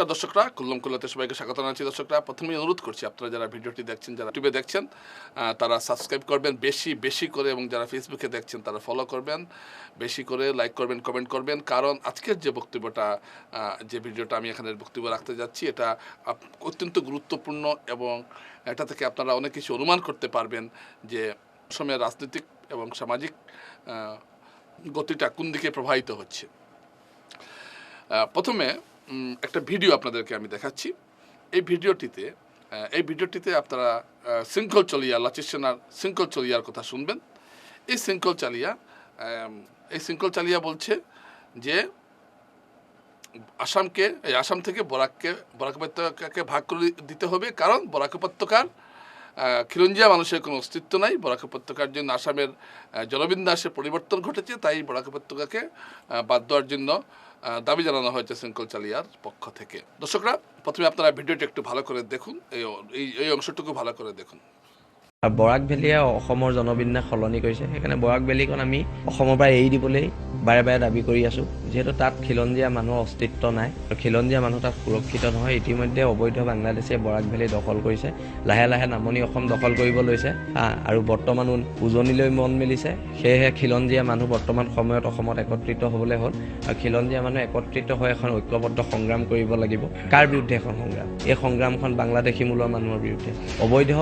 নমস্কার দর্শকরা, কুল্লম কুল্লাতে সবাইকে স্বাগত জানাচ্ছি দর্শকরা। প্রথমেই অনুরোধ করছি, আপনারা যারা ভিডিওটি দেখছেন, যারা ইউটিউবে দেখছেন তারা সাবস্ক্রাইব করবেন, বেশি বেশি করে এবং যারা ফেসবুকে দেখছেন, তারা ফলো করবেন, বেশি করে লাইক করবেন কমেন্ট করবেন। কারণ আজকের যে বক্তব্যটা যে ভিডিওটা আমি এখানে বক্তব্য রাখতে যাচ্ছি, এটা অত্যন্ত গুরুত্বপূর্ণ এবং এটা থেকে আপনারা অনেক কিছু অনুমান করতে পারবেন যে সময়ের রাজনৈতিক এবং সামাজিক গতিটা কোন দিকে প্রবাহিত হচ্ছে। প্রথমে একটা ভিডিও আপনাদেরকে আমি দেখাচ্ছি। এই ভিডিওটিতে এই ভিডিওটিতে আপনারা শৃঙ্খল চলিয়া, লাচিসেনার শৃঙ্খল চলিয়ার কথা শুনবেন। এই শৃঙ্খল চালিয়া এই শৃঙ্খল চালিয়া বলছে যে, আসামকে, এই আসাম থেকে বরাককে, বরাক উপত্যকাকে ভাগ করে দিতে হবে। কারণ বরাক উপত্যকার খিলঞ্জিয়া মানুষের কোনো অস্তিত্ব নাই। বরাক উপত্যকার জন্য আসামের আহ, জলবিন্যাসের পরিবর্তন ঘটেছে তাই বরাক উপত্যকাকে বাদ দেওয়ার জন্য দাবি জানানো হয়েছে শৃঙ্খল চালিয়ার পক্ষ থেকে। দর্শকরা প্ৰথমে আপনারা ভিডিওটি একটু ভালো করে দেখুন এই এই- অংশটুকু ভালো করে দেখুন। বৰাক ভেলীয়ে অসমৰ জনবিন্যাস সলনি কৰিছে। সেইকাৰণে বৰাক ভেলীখন আমি অসমৰ পৰা এৰি দিবলৈ বাৰে বাৰে দাবি কৰি আছোঁ। যিহেতু তাত খিলঞ্জীয়া মানুহৰ অস্তিত্ব নাই আৰু খিলঞ্জীয়া মানুহ তাত সুৰক্ষিত নহয় ইতিমধ্যে অবৈধ বাংলাদেশে বৰাক ভেলী দখল কৰিছে লাহে লাহে নামনি অসম দখল কৰিব লৈছে আৰু বৰ্তমান উজনিলৈ মন মেলিছে সেয়েহে খিলঞ্জীয়া মানুহ বৰ্তমান সময়ত অসমত একত্ৰিত হ'বলৈ হ'ল আৰু খিলঞ্জীয়া মানুহ একত্ৰিত হৈ এখন ঐক্যবদ্ধ সংগ্ৰাম কৰিব লাগিব। কাৰ বিৰুদ্ধে এখন সংগ্ৰাম? এই সংগ্ৰামখন বাংলাদেশী মূলৰ মানুহৰ বিৰুদ্ধে। অবৈধ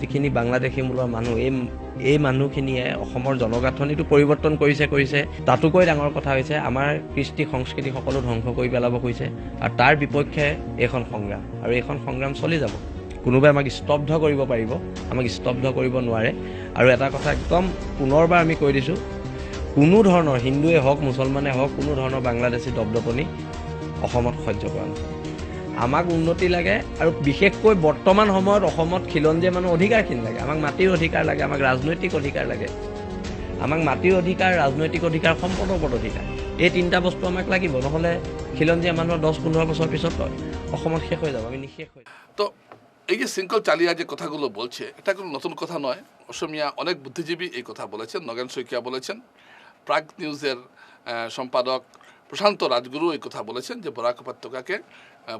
যিখিনি বাংলাদেশী মূলৰ মানুহ এই এই মানুহখিনিয়ে অসমৰ জনগাঁথনিটো পৰিৱৰ্তন কৰিছে কৰিছে। তাতোকৈ ডাঙৰ কথা হৈছে আমাৰ কৃষ্টি সংস্কৃতি সকলো ধ্বংস কৰি পেলাব খুজিছে আৰু তাৰ বিপক্ষে এইখন সংগ্ৰাম। আৰু এইখন সংগ্ৰাম চলি যাব। কোনোবাই আমাক স্তব্ধ কৰিব পাৰিব আমাক স্তব্ধ কৰিব নোৱাৰে। আৰু এটা কথা একদম পুনৰবাৰ আমি কৈ দিছোঁ কোনো ধৰণৰ হিন্দুৱে হওক মুছলমানে হওক কোনো ধৰণৰ বাংলাদেশী দপদপনি অসমত সহ্য কৰা নহয়। আমাক উন্নতি লাগে আৰু বিশেষকৈ বৰ্তমান সময়ত অসমত খিলঞ্জীয়া মানুহ অধিকাৰখিনি লাগে, আমাক মাটিৰ অধিকাৰ লাগে, আমাক ৰাজনৈতিক অধিকাৰ লাগে, আমাক মাটিৰ অধিকাৰ, ৰাজনৈতিক অধিকাৰ, সম্পদৰ ওপৰত অধিকাৰ। এই তিনিটা বস্তু আমাক লাগিব, নহ'লে খিলঞ্জীয়া মানুহৰ দহ, পোন্ধৰ বছৰ পিছত অসমত শেষ হৈ যাব, আমি নিঃশেষ হৈ তো এই যে শৃঙ্খল চালিয়া যে কথাগুলো বলছে, এটা কোনো নতুন কথা নয় অসমিয়া অনেক বুদ্ধিজীবী এই কথা বলেছেন, নগেন শইকিয়া বলেছেন। প্রাগ নিউজের সম্পাদক প্রশান্ত রাজগুরু এই কথা বলেছেন যে বরাক উপত্যকাকে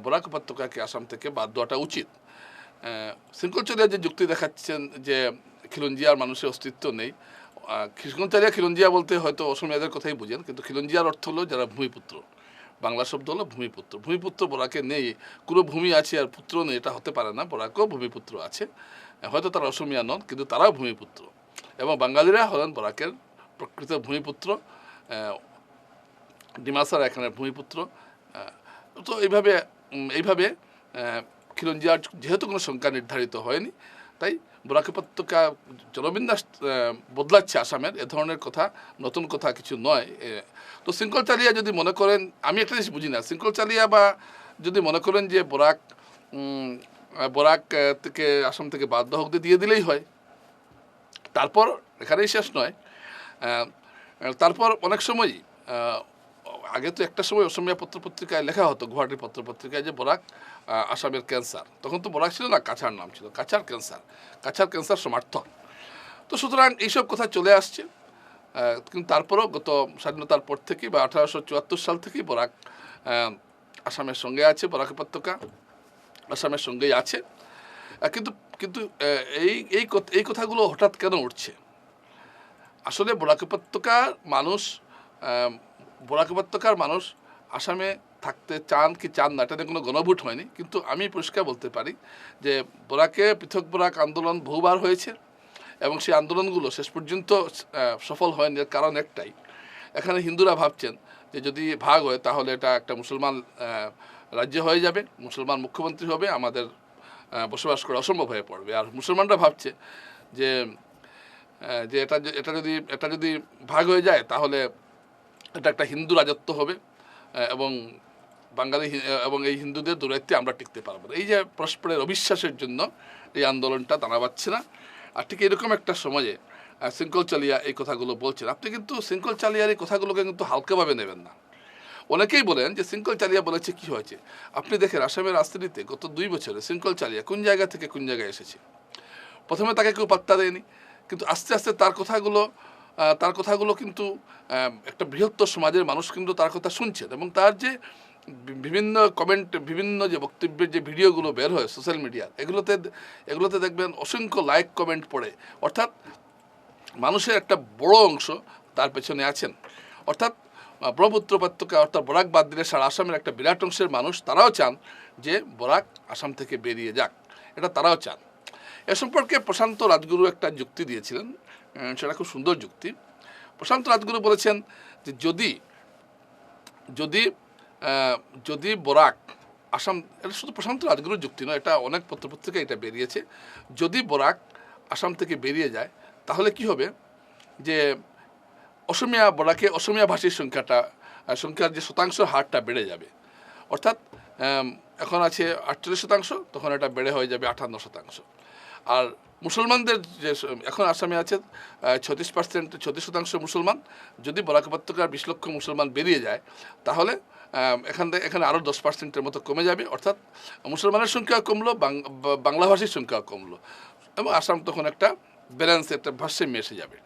বরাক উপত্যকাকে আসাম থেকে বাদ দেওয়াটা উচিত। আহ, শৃঙ্খল চালিয়া যে যুক্তি দেখাচ্ছেন যে খিলঞ্জিয়ার মানুষের অস্তিত্ব নেই শৃঙ্খলচালিয়া খিলঞ্জিয়া বলতে হয়তো অসমিয়াদের কথাই বুঝেন কিন্তু খিলঞ্জিয়ার অর্থ হলো যারা ভূমিপুত্র। বাংলা শব্দ হলো ভূমিপুত্র। ভূমিপুত্র বরাকে নেই কোনো ভূমি আছে আর পুত্র নেই এটা হতে পারে না বরাকেও ভূমিপুত্র আছে। হয়তো তারা অসমিয়া নন কিন্তু তারাও ভূমিপুত্র। এবং বাঙালিরা হলেন বরাকের প্রকৃত ভূমিপুত্র ডিমাসার এখানে ভূমিপুত্র। তো এইভাবে এইভাবে খিলঞ্জিয়ার যেহেতু কোনো সংখ্যা নির্ধারিত হয়নি তাই বরাক উপত্যকা জনবিন্যাস আহ, বদলাচ্ছে আসামের। এ ধরনের কথা নতুন কথা কিছু নয় তো শৃঙ্খল চালিয়া যদি মনে করেন আমি একটা জিনিস বুঝি না শৃঙ্খল চালিয়া বা যদি মনে করেন যে বরাক বরাক থেকে আসাম থেকে বাধ্য হোক দিয়ে দিলেই হয় তারপর এখানেই শেষ নয় তারপর অনেক সময়ই আগে তো একটা সময় অসমীয়া পত্রপত্রিকায় লেখা হতো, গুয়াহাটির পত্রপত্রিকায় যে বরাক আসামের ক্যান্সার। তখন তো বরাক ছিল না কাছার নাম ছিল কাছার ক্যান্সার। কাছার ক্যান্সার সমর্থক। তো সুতরাং এইসব কথা চলে আসছে কিন্তু তারপরেও গত স্বাধীনতার পর থেকে বা আঠারোশো চুয়াত্তর সাল থেকেই বরাক আসামের সঙ্গে আছে, বরাক উপত্যকা আসামের সঙ্গেই আছে। কিন্তু কিন্তু এই এই এই কথাগুলো হঠাৎ কেন উঠছে? আসলে বরাক উপত্যকার মানুষ বরাক উপত্যকার মানুষ আসামে থাকতে চান কি চান না, এটা কোনো গণভোট হয়নি। কিন্তু আমি পরিষ্কার বলতে পারি যে বরাকে পৃথক বরাক আন্দোলন বহুবার হয়েছে এবং সেই আন্দোলনগুলো শেষ পর্যন্ত সফল হয়নি কারণ একটাই। এখানে হিন্দুরা ভাবছেন যে যদি ভাগ হয় তাহলে এটা একটা মুসলমান রাজ্য হয়ে যাবে, মুসলমান মুখ্যমন্ত্রী হবে, আমাদের বসবাস করা অসম্ভব হয়ে পড়বে। আর মুসলমানরা ভাবছে যে যে এটা এটা যদি এটা যদি ভাগ হয়ে যায় তাহলে এটা একটা হিন্দু রাজত্ব হবে এবং বাঙালি এবং এই হিন্দুদের দূরত্বে আমরা টিকতে পারব না। এই যে পরস্পরের অবিশ্বাসের জন্য এই আন্দোলনটা দাঁড়া পাচ্ছে না। আর ঠিক এরকম একটা আহ, শৃঙ্খল চালিয়া এই কথাগুলো বলছেন। আপনি কিন্তু শৃঙ্খল চালিয়ার এই কথাগুলোকে কিন্তু হালকাভাবে নেবেন না। অনেকেই বলেন যে শৃঙ্খল চালিয়া বলেছে কি হয়েছে? আপনি দেখেন আসামের রাজনীতিতে গত দুই বছরে শৃঙ্খল চালিয়া কোন জায়গা থেকে কোন জায়গায় এসেছে? প্রথমে তাকে কেউ পাত্তা দেয়নি কিন্তু আস্তে আস্তে তার কথাগুলো তার কথাগুলো কিন্তু একটা বৃহত্তর সমাজের মানুষ কিন্তু তার কথা শুনছেন এবং তার যে বিভিন্ন কমেন্ট বিভিন্ন যে বক্তব্যের যে ভিডিওগুলো বের হয় সোশ্যাল মিডিয়ার এগুলোতে এগুলোতে দেখবেন অসংখ্য লাইক কমেন্ট পড়ে। অর্থাৎ মানুষের একটা বড় অংশ তার পেছনে আছেন। অর্থাৎ ব্রহ্মপুত্র উপত্যকা অর্থাৎ বরাক বাদ দিলে সারা আসামের একটা বিরাট অংশের মানুষ, তারাও চান যে বরাক আসাম থেকে বেরিয়ে যাক। এটা তারাও চান। এ সম্পর্কে প্রশান্ত রাজগুরু একটা যুক্তি দিয়েছিলেন সেটা খুব সুন্দর যুক্তি। প্রশান্ত রাজগুরু বলেছেন যে যদি যদি যদি বরাক আসাম, এটা শুধু প্রশান্ত রাজগুরুর যুক্তি নয়, এটা অনেক পত্রপত্রিকা এটা বেরিয়েছে। যদি বরাক আসাম থেকে বেরিয়ে যায়, তাহলে কি হবে? যে অসমিয়া বরাকে অসমিয়া ভাষীর সংখ্যাটা সংখ্যার যে শতাংশ হারটা বেড়ে যাবে। অর্থাৎ এখন আছে আটচল্লিশ শতাংশ, তখন এটা বেড়ে হয়ে যাবে আটান্ন শতাংশ। আর মুসলমানদের যে এখন আসামে আছে ছত্রিশ পার্সেন্ট, ছত্রিশ শতাংশ মুসলমান। যদি বরাক উপত্যকার বিশ লক্ষ মুসলমান বেরিয়ে যায়, তাহলে এখান থেকে এখানে আরও দশ পার্সেন্টের মতো কমে যাবে। অর্থাৎ মুসলমানের সংখ্যা কমলো বাংলাভাষীর সংখ্যা কমলো। এবং আসাম তখন একটা ব্যালেন্স একটা ভারসাম্য এসে যাবে।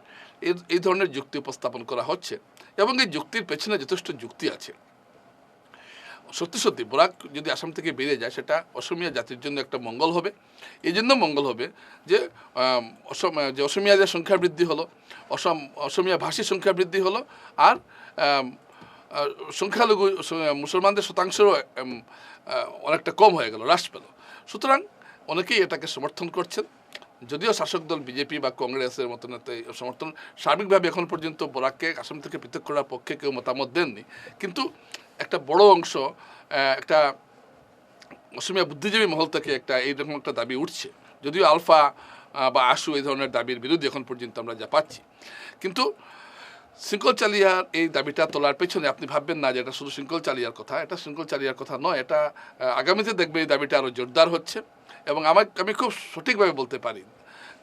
এই ধরনের যুক্তি উপস্থাপন করা হচ্ছে। এবং এই যুক্তির পেছনে যথেষ্ট যুক্তি আছে। সত্যি সত্যি, বরাক যদি আসাম থেকে বেরিয়ে যায়, সেটা অসমিয়া জাতির জন্য একটা মঙ্গল হবে। এই জন্য মঙ্গল হবে যে অসম যে অসমিয়াদের সংখ্যা বৃদ্ধি হলো, অসম, অসমিয়া ভাষীর সংখ্যা বৃদ্ধি হলো, আর সংখ্যালঘু মুসলমানদের শতাংশও অনেকটা কম হয়ে গেল, হ্রাস পেল। সুতরাং অনেকেই এটাকে সমর্থন করছেন। যদিও শাসক দল বিজেপি বা কংগ্রেসের মতন সমর্থন, সার্বিকভাবে এখন পর্যন্ত বরাককে আসাম থেকে পৃথক করার পক্ষে কেউ মতামত দেননি। কিন্তু একটা বড় অংশ একটা অসমিয়া বুদ্ধিজীবী মহল থেকে একটা এইরকম একটা দাবি উঠছে। যদিও আলফা বা আশু এই ধরনের দাবির বিরুদ্ধে এখন পর্যন্ত আমরা যা পাচ্ছি। কিন্তু শৃঙ্খল চালিয়ার এই দাবিটা তোলার পেছনে আপনি ভাববেন না যে এটা শুধু শৃঙ্খল চালিয়ার কথা, এটা শৃঙ্খল চালিয়ার কথা নয়, এটা আগামীতে দেখবে এই দাবিটা আরও জোরদার হচ্ছে। এবং আমার আমি খুব সঠিকভাবে বলতে পারি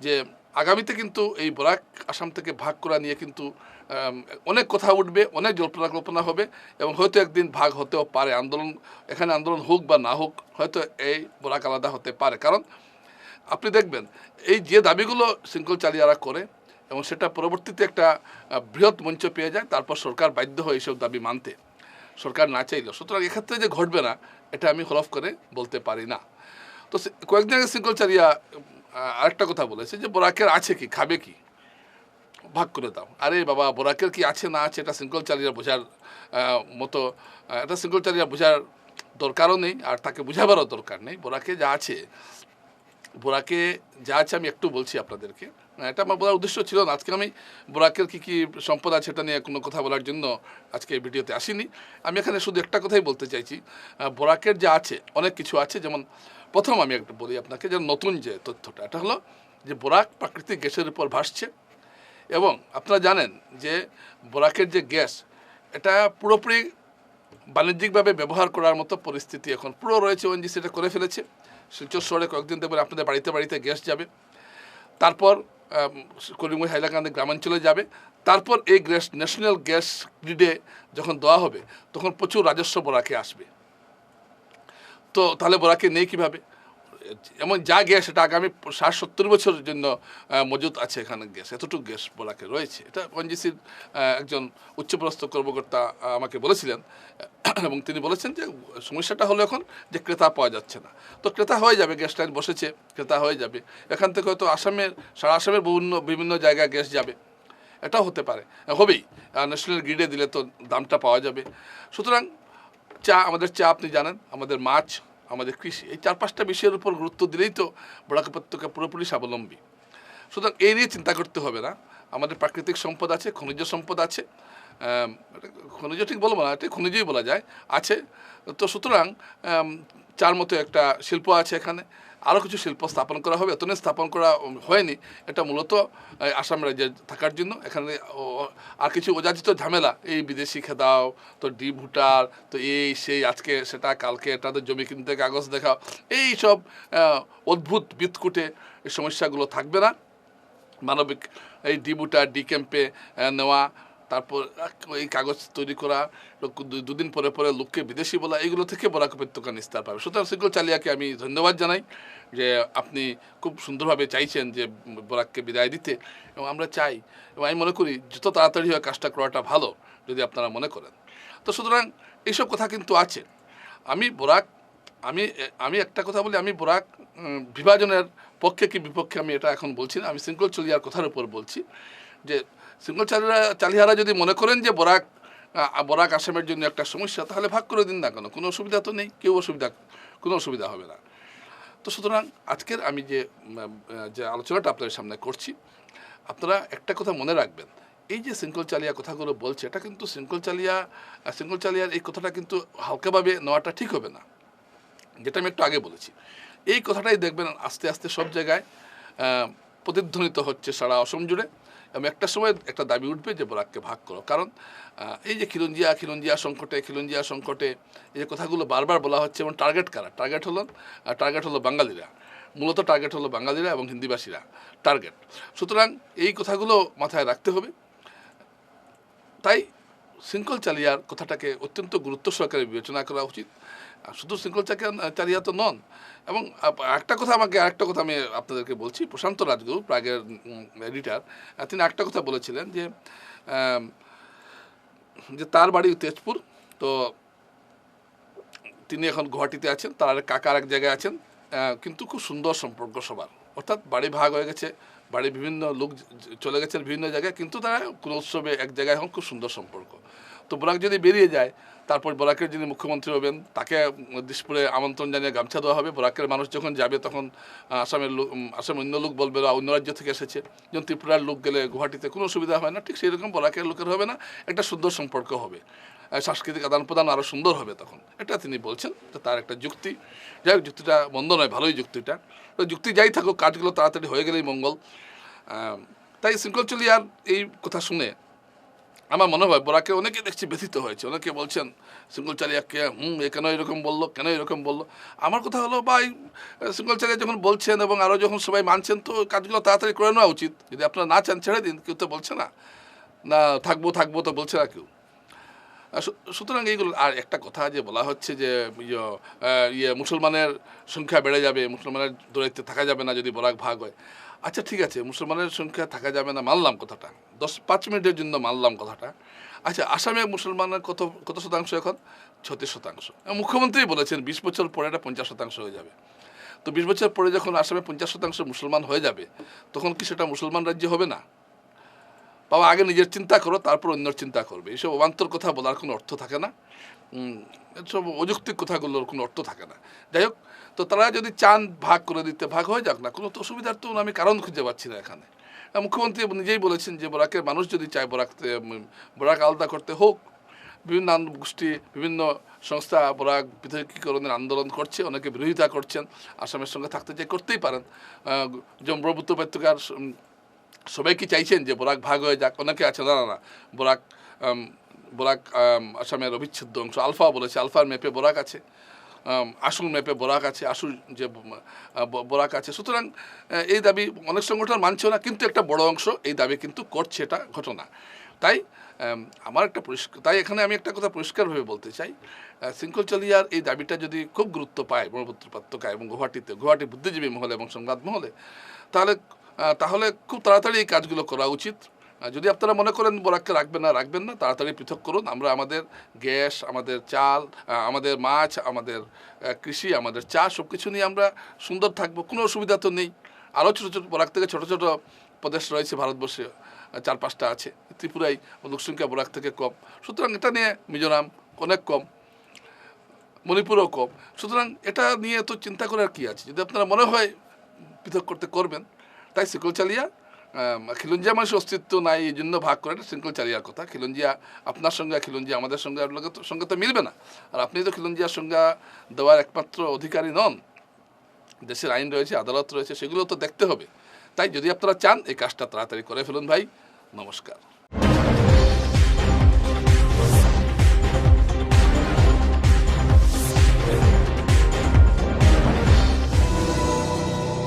যে আগামীতে কিন্তু এই বরাক আসাম থেকে ভাগ করা নিয়ে কিন্তু অনেক কথা উঠবে, অনেক জল্পনা কল্পনা হবে এবং হয়তো একদিন ভাগ হতেও পারে। আন্দোলন, এখানে আন্দোলন হোক বা না হোক, হয়তো এই বরাক আলাদা হতে পারে। কারণ আপনি দেখবেন, এই যে দাবিগুলো শৃঙ্খল চালিয়ারা করে এবং সেটা পরবর্তীতে একটা বৃহৎ মঞ্চ পেয়ে যায়, তারপর সরকার বাধ্য হয় এইসব দাবি মানতে। সরকার না চাইলেও। সুতরাং এক্ষেত্রে যে ঘটবে না, এটা আমি হরফ করে বলতে পারি না। তো কয়েকদিন আগে শৃঙ্খল চালিয়া আরেকটা কথা বলেছে যে বোরাকের আছে কি? খাবে কি? ভাগ করে দাও। আরে বাবা, বোরাকের কি আছে না আছে এটা শৃঙ্খল চালিয়া বোঝার মতো এটা শৃঙ্খল চালিয়া বোঝার দরকারও নেই আর তাকে বোঝাবারও দরকার নেই। বোরাকে যা আছে, বোরাকে যা আছে আমি একটু বলছি আপনাদেরকে। এটা আমার বলার উদ্দেশ্য ছিল না। আজকে আমি বোরাকের কী কী সম্পদ আছে সেটা নিয়ে কোনো কথা বলার জন্য আজকে এই ভিডিওতে আসিনি। আমি এখানে শুধু একটা কথাই বলতে চাইছি। বোরাকের যা আছে, অনেক কিছু আছে যেমন প্রথম আমি একটা বলি আপনাকে যে নতুন যে তথ্যটা, এটা হলো যে বোরাক প্রাকৃতিক গ্যাসের উপর ভাসছে এবং আপনারা জানেন যে বোরাকের যে গ্যাস, এটা পুরোপুরি বাণিজ্যিকভাবে ব্যবহার করার মতো পরিস্থিতি এখন পুরো রয়েছে ওএনজিসি এটা করে ফেলেছে। শিলচর শহরে কয়েকদিন দেখবেন আপনাদের বাড়িতে বাড়িতে গ্যাস যাবে। তারপর করিমগঞ্জ হাইলাকান্দি গ্রামাঞ্চলে যাবে। তারপর এই গ্যাস, ন্যাশনাল গ্যাস গ্রিডে যখন দেওয়া হবে, তখন প্রচুর রাজস্ব বোরাকে আসবে। তো তাহলে বোরাকে নেই কীভাবে? এমন যা গ্যাস, এটা আগামী ষাট, সত্তর বছরের জন্য মজুত আছে এখানে গ্যাস, এতটুকু গ্যাস বোরাকে রয়েছে। এটা ওএনজিসির একজন উচ্চপদস্থ কর্মকর্তা আমাকে বলেছিলেন, এবং তিনি বলেছেন যে সমস্যাটা হলো এখন যে ক্রেতা পাওয়া যাচ্ছে না। তো ক্রেতা হয়ে যাবে, গ্যাস লাইন বসেছে, ক্রেতা হয়ে যাবে। এখান থেকে হয়তো আসামের, সারা আসামের বিভিন্ন বিভিন্ন জায়গায় গ্যাস যাবে। এটাও হতে পারে, হবেই। ন্যাশনাল গ্রিডে দিলে তো দামটা পাওয়া যাবে। সুতরাং চা, আমাদের চা আপনি জানেন, আমাদের মাছ, আমাদের কৃষি, এই চার পাঁচটা বিষয়ের উপর গুরুত্ব দিলেই তো বরাক উপত্যকা পুরোপুরি স্বাবলম্বী। সুতরাং এই নিয়ে চিন্তা করতে হবে না। আমাদের প্রাকৃতিক সম্পদ আছে, খনিজ সম্পদ আছে খনিজ ঠিক বলব না এটা খনিজই বলা যায়, আছে। তো সুতরাং চার মতো একটা শিল্প আছে এখানে। আরও কিছু শিল্প স্থাপন করা হবে। এতদিন স্থাপন করা হয়নি। এটা মূলত আসাম রাজ্যে থাকার জন্য। এখানে আর কিছু অযাচিত ঝামেলা। এই বিদেশি খেদাও, তো ডি ভুটার তো এই, সেই, আজকে সেটা, কালকে তাদের জমি কিনতে কাগজ দেখাও। এই সব অদ্ভুত বিৎকুটে এই সমস্যাগুলো থাকবে না। মানবিক, এই ডিবুটা ডি ক্যাম্পে নেওয়া তারপর এই কাগজ তৈরি করা দুদিন পরে পরে লোককে বিদেশি বলা, এগুলো থেকে বরাক উপত্যকা নিস্তার পাবে। সুতরাং সিকুল চালিয়াকে আমি ধন্যবাদ জানাই যে আপনি খুব সুন্দরভাবে চাইছেন যে বরাককে বিদায় দিতে, এবং আমরা চাই, এবং আমি মনে করি যত তাড়াতাড়ি হয় কাজটা করাটা ভালো, যদি আপনারা মনে করেন। তো সুতরাং এইসব কথা কিন্তু আছে। আমি বোরাক, আমি আমি একটা কথা বলি, আমি বোরাক বিভাজনের পক্ষে কি বিপক্ষে আমি এটা এখন বলছি না, আমি সিঙ্গল চলিয়ার কথার উপর বলছি যে সিঙ্গল চালিয়া চালিহারা যদি মনে করেন যে বরাক বরাক আসামের জন্য একটা সমস্যা, তাহলে ভাগ করে দিন না কেন? কোনো অসুবিধা তো নেই, কেউ অসুবিধা, কোনো অসুবিধা হবে না। তো সুতরাং আজকের আমি যে যে আলোচনাটা আপনাদের সামনে করছি, আপনারা একটা কথা মনে রাখবেন। এই যে সিঙ্গল চালিয়া কথাগুলো বলছে, এটা কিন্তু সিঙ্গল চালিয়া সিঙ্গল চালিয়ার এই কথাটা কিন্তু হালকাভাবে নেওয়াটা ঠিক হবে না। যেটা আমি একটু আগে বলেছি। এই কথাটাই দেখবেন আস্তে আস্তে সব জায়গায় প্রতিধ্বনিত হচ্ছে সারা অসম জুড়ে। এবং একটা সময় একটা দাবি উঠবে যে বরাককে ভাগ করো। কারণ এই যে খিলঞ্জিয়া খিলঞ্জিয়া সংকটে খিলঞ্জিয়া সংকটে এই যে কথাগুলো বারবার বলা হচ্ছে এবং টার্গেট কারা? টার্গেট হলো টার্গেট হলো বাঙালিরা। মূলত টার্গেট হলো বাঙালিরা এবং হিন্দিভাষীরা টার্গেট সুতরাং এই কথাগুলো মাথায় রাখতে হবে। তাই শৃঙ্খল চালিয়ার কথাটাকে অত্যন্ত গুরুত্ব সহকারে বিবেচনা করা উচিত। শুধু শৃঙ্খল চালিয়া তো নন। এবং একটা কথা আমাকে, আরেকটা কথা আমি আপনাদেরকে বলছি, প্রশান্ত রাজগুরু, প্রাগের এডিটার তিনি একটা কথা বলেছিলেন যে যে তার বাড়ি তেজপুর, তো তিনি এখন গুয়াহাটিতে আছেন, তার আরেক কাকা এক জায়গায় আছেন কিন্তু খুব সুন্দর সম্পর্ক সবার। অর্থাৎ বাড়ি ভাগ হয়ে গেছে বাড়ি বিভিন্ন লোক চলে গেছেন বিভিন্ন জায়গায়, কিন্তু তারা কোনো উৎসবে এক জায়গায় এখন খুব সুন্দর সম্পর্ক। তো বোরাক যদি বেরিয়ে যায়, তারপর বোরাকের যিনি মুখ্যমন্ত্রী হবেন, তাকে দিশপুরে আমন্ত্রণ জানিয়ে গামছা দেওয়া হবে। বোরাকের মানুষ যখন যাবে, তখন আসামের লোক আসামের অন্য লোক বলবে "ওরা অন্য রাজ্য থেকে এসেছে। যেমন ত্রিপুরার লোক গেলে গুয়াহাটিতে, কোনো সুবিধা হয় না। ঠিক সেই রকম বোরাকের লোকের হবে না, একটা সুন্দর সম্পর্ক হবে। সাংস্কৃতিক আদান প্রদান আরও সুন্দর হবে তখন। এটা তিনি বলছেন তার একটা যুক্তি। যাই হোক, যুক্তিটা মন্দ নয়, ভালোই যুক্তিটা। তো যুক্তি যাই থাকুক, কাজগুলো তাড়াতাড়ি হয়ে গেলেই মঙ্গল। তাই শৃঙ্খল চলিয়ার এই কথা শুনে আমার মনে হয় বোরাকে অনেকে দেখছি ব্যথিত হয়েছে। অনেকে বলছেন সিঙ্গল চালিয়াকে হুম, এ কেন এরকম বলল, কেন এরকম বলল? আমার কথা হলো, ভাই সিঙ্গল চালিয়া যখন বলছেন এবং আরও যখন সবাই মানছেন, তো কাজগুলো তাড়াতাড়ি করে নেওয়া উচিত। যদি আপনারা না চান, ছেড়ে দিন, কেউ তো বলছে না। না, থাকব থাকব তো বলছে না কেউ। সুতরাং এইগুলো, আর একটা কথা যে বলা হচ্ছে যে ইয়ে মুসলমানের সংখ্যা বেড়ে যাবে, মুসলমানের দূরত্বে থাকা যাবে না যদি বরাক ভাগ হয়। আচ্ছা ঠিক আছে, মুসলমানের সংখ্যা থাকা যাবে না, মানলাম কথাটা। দশ, পাঁচ মিনিটের জন্য মানলাম কথাটা। আচ্ছা আসামে মুসলমানের কত কত শতাংশ এখন? ছত্রিশ শতাংশ। মুখ্যমন্ত্রী বলেছেন বিশ বছর পরে এটা পঞ্চাশ শতাংশ হয়ে যাবে। তো বিশ বছর পরে যখন আসামে পঞ্চাশ শতাংশ মুসলমান হয়ে যাবে, তখন কি সেটা মুসলমান রাজ্য হবে না? বাবা, আগে নিজের চিন্তা করো, তারপর অন্যর চিন্তা করবে। এইসব অবান্তর কথা বলার কোনো অর্থ থাকে না। এসব অযৌক্তিক কথাগুলোর কোনো অর্থ থাকে না। যাই হোক তো তারা যদি চান ভাগ করে দিতে ভাগ হয়ে যাক না কোনো তো অসুবিধার তো আমি কারণ খুঁজে পাচ্ছি না এখানে। মুখ্যমন্ত্রী নিজেই বলেছেন যে বরাকের মানুষ যদি চায় বরাক বরাক আলাদা করতে হোক বিভিন্ন গোষ্ঠী বিভিন্ন সংস্থা বরাক পৃথকীকরণের আন্দোলন করছে অনেকে বিরোধিতা করছেন আসামের সঙ্গে থাকতে চাই করতেই পারেন। ব্রহ্মপুত্র উপত্যকার উম, সবাই কি চাইছেন যে বরাক ভাগ হয়ে যাক? অনেকে আছে না না বরাক বরাক আসামের অবিচ্ছেদ্য অংশ। আলফা বলেছে, আলফার ম্যাপে বরাক আছে আশুর ম্যাপে বরাক আছে আশুর যে বরাক আছে। সুতরাং এই দাবি অনেক সংগঠন মানছেও না, কিন্তু একটা বড় অংশ এই দাবি কিন্তু করছে এটা ঘটনা। তাই আমার একটা পরিষ্কার, তাই এখানে আমি একটা কথা পরিষ্কারভাবে বলতে চাই। শৃঙ্খল চলিয়ার এই দাবিটা যদি খুব গুরুত্ব পায়, ব্রহ্মপুত্র উপত্যকায় এবং গুয়াহাটিতে, গুয়াহাটি বুদ্ধিজীবী মহলে এবং সংবাদ মহলে, তাহলে তাহলে খুব তাড়াতাড়ি এই কাজগুলো করা উচিত। যদি আপনারা মনে করেন বরাককে রাখবেন না রাখবেন না, তাড়াতাড়ি পৃথক করুন। আমরা আমাদের গ্যাস, আমাদের চাল আমাদের মাছ, আমাদের কৃষি, আমাদের চা সব কিছু নিয়ে আমরা সুন্দর থাকব, কোনো অসুবিধা তো নেই। আরও ছোটো ছোটো, বরাক থেকে ছোটো ছোটো প্রদেশ রয়েছে ভারতবর্ষে চার পাঁচটা আছে। ত্রিপুরায় লোকসংখ্যা বরাক থেকে কম। সুতরাং এটা নিয়ে মিজোরাম অনেক কম, মণিপুরও কম। সুতরাং এটা নিয়ে তো চিন্তা করার কি আছে? যদি আপনারা মনে হয় পৃথক করতে করবেন, তাই শিকল চালিয়া খিলঞ্জিয়া মানুষের অস্তিত্ব নাই, এই জন্য ভাগ করে এটা শৃঙ্খল চালিয়ার কথা। খিলঞ্জিয়া আপনার সঙ্গে, খিলঞ্জিয়া আমাদের সঙ্গে সঙ্গে তো মিলবে না। আর আপনি তো খিলঞ্জিয়ার সঙ্গে দেওয়ার একমাত্র অধিকারী নন। দেশের আইন রয়েছে, আদালত রয়েছে, সেগুলো তো দেখতে হবে। তাই যদি আপনারা চান, এই কাজটা তাড়াতাড়ি করে ফেলুন ভাই। নমস্কার।